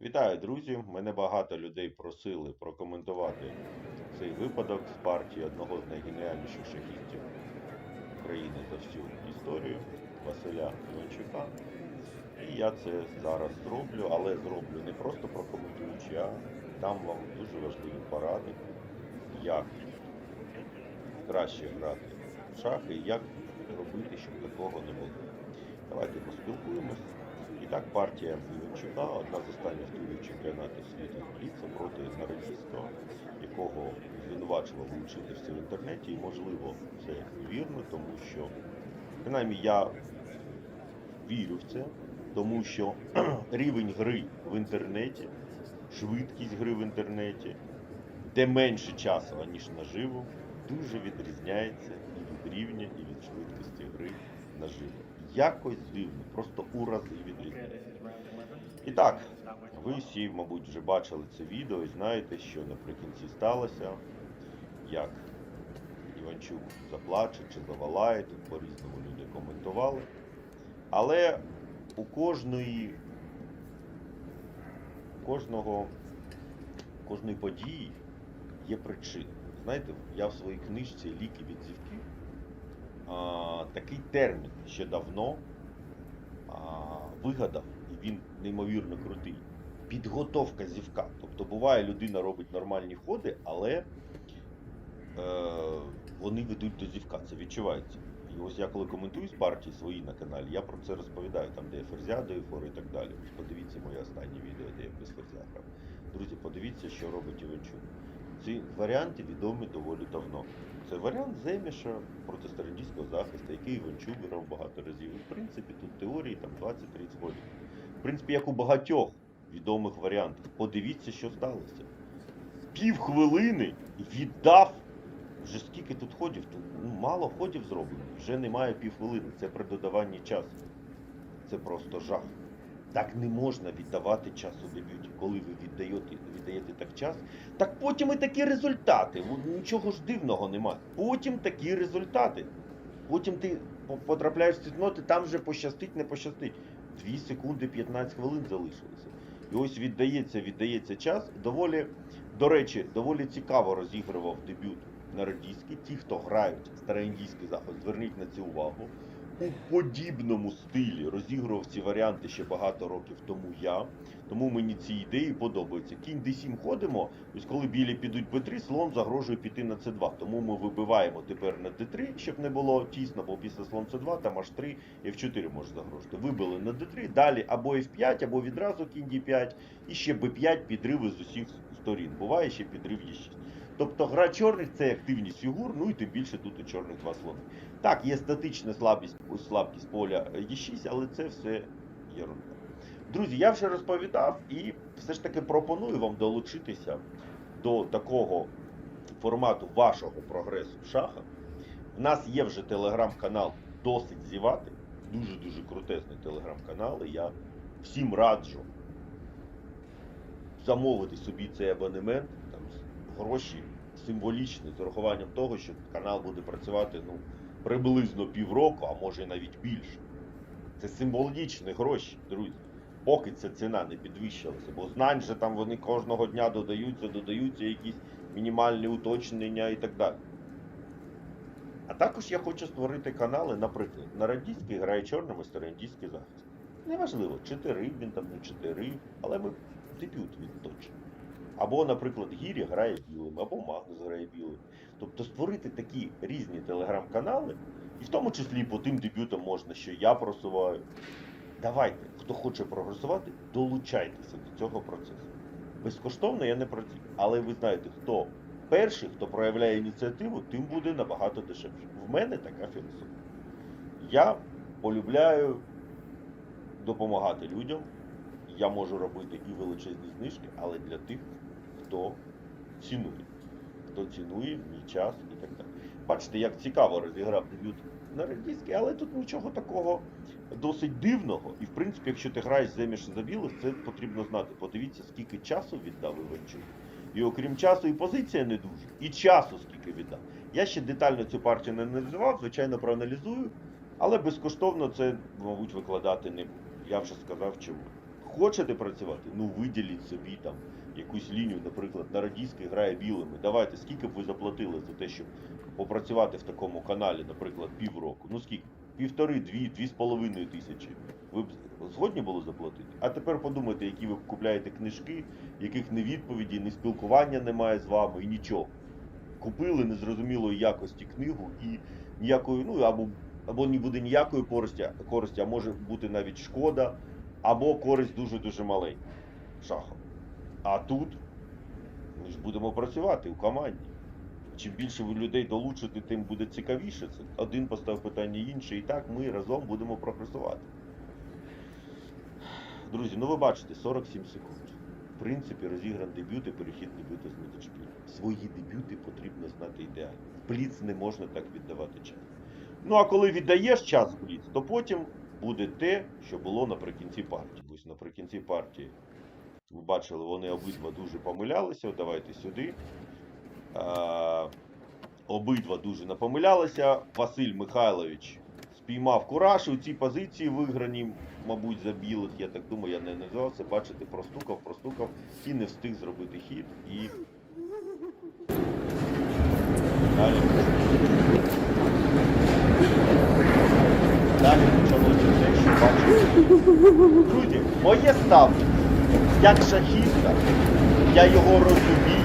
Вітаю, друзі! Мене багато людей просили прокоментувати цей випадок з партії одного з найгеніальніших шахістів України за всю історію Василя Іванчука. І я це зараз зроблю, але зроблю не просто прокоментуючи, а дам вам дуже важливі поради, як краще грати в шахи як робити, щоб такого не було. Давайте поспілкуємось. І так, партія Іванчука, одна з останніх турів чемпіонату світу Бліца проти Народівського, якого звинувачував у учительстві в інтернеті, і можливо це вірно, тому що принаймні я вірю в це, тому що рівень гри в інтернеті, швидкість гри в інтернеті, де менше часу, аніж наживо, дуже відрізняється і від рівня, і від швидкості гри наживо. Якось дивно, просто у рази відрізняється. І так, ви всі, мабуть, вже бачили це відео і знаєте, що наприкінці сталося, як Іванчук заплаче чи завалає, тут по-різному люди коментували. Але у кожної, кожного, кожної події є причина. Знаєте, я в своїй книжці Ліки від зівки а, такий термін ще давно а, вигадав, і він неймовірно крутий. Підготовка зівка. Тобто буває, людина робить нормальні ходи, але е, вони ведуть до зівка. Це відчувається. І ось я коли коментую з партії свої на каналі, я про це розповідаю, там, де є ферзя, де є фори і так далі. Ось подивіться моє останнє відео, де я без ферзя грав. Друзі, подивіться, що робить Іванчук. Ці варіанти відомі доволі давно. Це варіант Земіша проти стародійського захисту, який Іванчук грав багато разів. І, в принципі, тут теорії там 20-30 ходів. В принципі, як у багатьох відомих варіантів. Подивіться, що сталося. Пів хвилини віддав. Вже скільки тут ходів? Тут ну, мало ходів зроблено. Вже немає півхвилини. Це при додаванні часу. Це просто жах. Так не можна віддавати час у дебюті. Коли ви віддаєте, віддаєте так час, так потім і такі результати. Нічого ж дивного немає. Потім такі результати. Потім ти по- потрапляєш в цітноти, там вже пощастить, не пощастить. 2 секунди 15 хвилин залишилося. І ось віддається, віддається час. Доволі, до речі, доволі цікаво розігрував дебют народійський. Ті, хто грають староіндійський захист, зверніть на це увагу. У подібному стилі розігрував ці варіанти ще багато років тому я. Тому мені ці ідеї подобаються. Кінь d7 ходимо, ось коли білі підуть b3, слон загрожує піти на c2. Тому ми вибиваємо тепер на d3, щоб не було тісно, бо після слон c2 там аж 3 f4 може загрожувати. Вибили на d3, далі або f5, або відразу кінь d5, і ще b5 підриви з усіх сторін. Буває ще підрив e6. Тобто гра чорних це активність фігур, ну і тим більше тут у чорних два слони. Так, є статична слабість, слабкість поля Е6, але це все єрунда. Друзі, я вже розповідав і все ж таки пропоную вам долучитися до такого формату вашого прогресу в шахах. У нас є вже телеграм-канал досить зівати. Дуже-дуже крутезний телеграм-канал. І я всім раджу замовити собі цей абонемент, там гроші символічні, з урахуванням того, що канал буде працювати ну, приблизно півроку, а може навіть більше. Це символічні гроші, друзі. Поки ця ціна не підвищилася, бо знань же там вони кожного дня додаються, додаються якісь мінімальні уточнення і так далі. А також я хочу створити канали, наприклад, на радійський грає чорним і староіндійський захист. Неважливо, чотири він там не чотири, але ми дебют відточимо. Або, наприклад, Гірі грає білим, або Магнус грає білим. Тобто створити такі різні телеграм-канали, і в тому числі по тим дебютам можна, що я просуваю. Давайте, хто хоче прогресувати, долучайтеся до цього процесу. Безкоштовно я не проти. Але ви знаєте, хто перший, хто проявляє ініціативу, тим буде набагато дешевше. В мене така філософія. Я полюбляю допомагати людям. Я можу робити і величезні знижки, але для тих, хто цінує. Хто цінує мій час і так далі. Бачите, як цікаво розіграв дебют на радійський, але тут нічого такого досить дивного. І в принципі, якщо ти граєш земіш за білих, це потрібно знати. Подивіться, скільки часу віддав Іванчук. І окрім часу, і позиція не дуже, і часу скільки віддав. Я ще детально цю партію не аналізував, звичайно, проаналізую, але безкоштовно це, мабуть, викладати не буду. Я вже сказав чому. хочете працювати? Ну виділіть собі там якусь лінію, наприклад, на радійській грає білими. Давайте, скільки б ви заплатили за те, щоб попрацювати в такому каналі, наприклад, півроку? Ну скільки? Півтори, дві, дві з половиною тисячі. Ви б згодні були заплатити? А тепер подумайте, які ви купляєте книжки, яких ні відповіді, ні спілкування немає з вами і нічого. Купили незрозумілої якості книгу і ніякої, ну або, або не буде ніякої користі, користі, а може бути навіть шкода, або користь дуже-дуже маленька. Шахом. А тут ми ж будемо працювати у команді. Чим більше ви людей долучите, тим буде цікавіше. Це один постав питання інший, і так ми разом будемо прогресувати. Друзі, ну ви бачите, 47 секунд. В принципі, розігран дебют і перехід дебюту з Нідершпіль. Свої дебюти потрібно знати ідеально. В Бліц не можна так віддавати час. Ну а коли віддаєш час в Бліц, то потім буде те, що було наприкінці партії. Ось наприкінці партії ви бачили, вони обидва дуже помилялися. Давайте сюди. А, обидва дуже напомилялися. Василь Михайлович спіймав кураж. У цій позиції виграні, мабуть, за білих, я так думаю, я не називався. Бачите, простукав, простукав і не встиг зробити хід. І далі. Далі почалося те, що бачите. Друзі, моє ставлення, як шахіста, я його розумію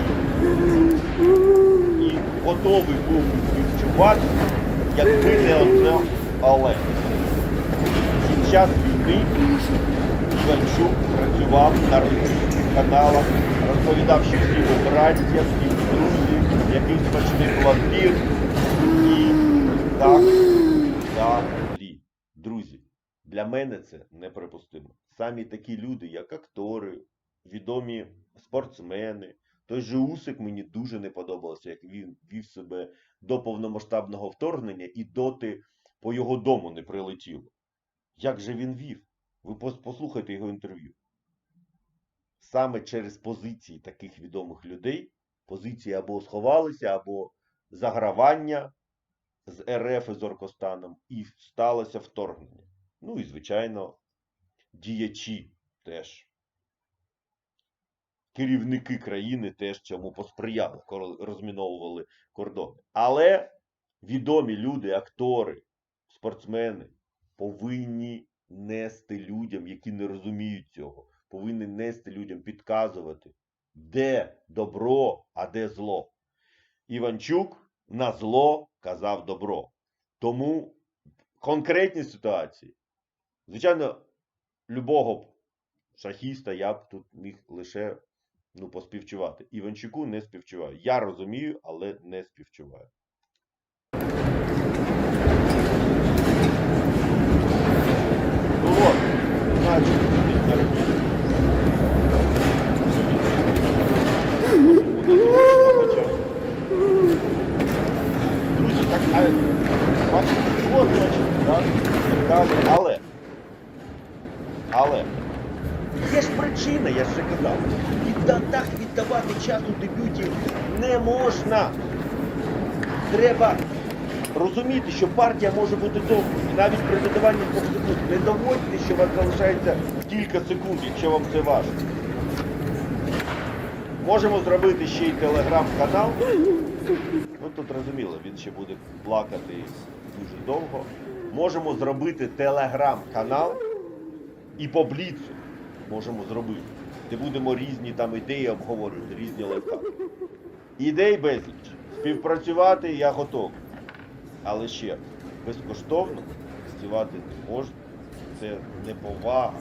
і готовий був співчувати, якби не одне але. Під час війни Іванчук працював на російських каналах, розповідав, що всі ви браття, всі ви друзі, який смачний платір. І так далі. Друзі, для мене це неприпустимо. Самі такі люди, як актори, відомі спортсмени. Той же Усик мені дуже не подобався, як він вів себе до повномасштабного вторгнення і доти по його дому не прилетіло. Як же він вів? Ви послухайте його інтерв'ю. Саме через позиції таких відомих людей, позиції або сховалися, або загравання з РФ і з Оркостаном, і сталося вторгнення. Ну і, звичайно, діячі теж. Керівники країни теж цьому посприяли, розміновували кордони. Але відомі люди, актори, спортсмени повинні нести людям, які не розуміють цього, повинні нести людям, підказувати, де добро, а де зло. Іванчук на зло казав добро. Тому конкретні ситуації, звичайно, любого шахіста я б тут міг лише ну, поспівчувати. Іванчуку не співчуваю. Я розумію, але не співчуваю. Ну. Друзі, так, бачите, от, значить, так, але, але, є ж причина, я ще казав. Відда, так віддавати час у дебюті не можна. Треба розуміти, що партія може бути довгою. І навіть при додаванні двох секунд не доводьте, що вас залишається кілька секунд, якщо вам це важко. Можемо зробити ще й телеграм-канал. Ну тут розуміло, він ще буде плакати дуже довго. Можемо зробити телеграм-канал і по бліцу можемо зробити. Де будемо різні там ідеї обговорювати, різні лайфхаки. Ідей безліч. Співпрацювати я готовий. Але ще безкоштовно співати не можна. Це неповага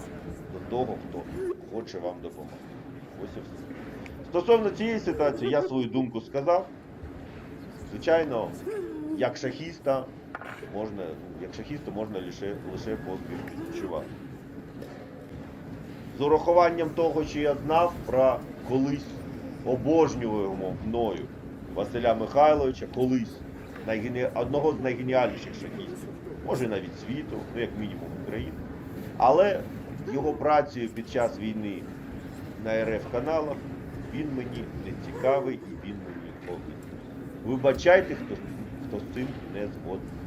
до того, хто хоче вам допомогти. Ось і все. Стосовно цієї ситуації, я свою думку сказав. Звичайно, як шахіста можна, як шахісту можна лише, лише поспівчувати. З урахуванням того, що я знав про колись обожнюваємо мною Василя Михайловича, колись найгене... одного з найгеніальніших шахістів, може навіть світу, ну як мінімум України. Але його працею під час війни на РФ каналах він мені не цікавий і він мені огидний. Вибачайте, хто, хто з цим не згоден.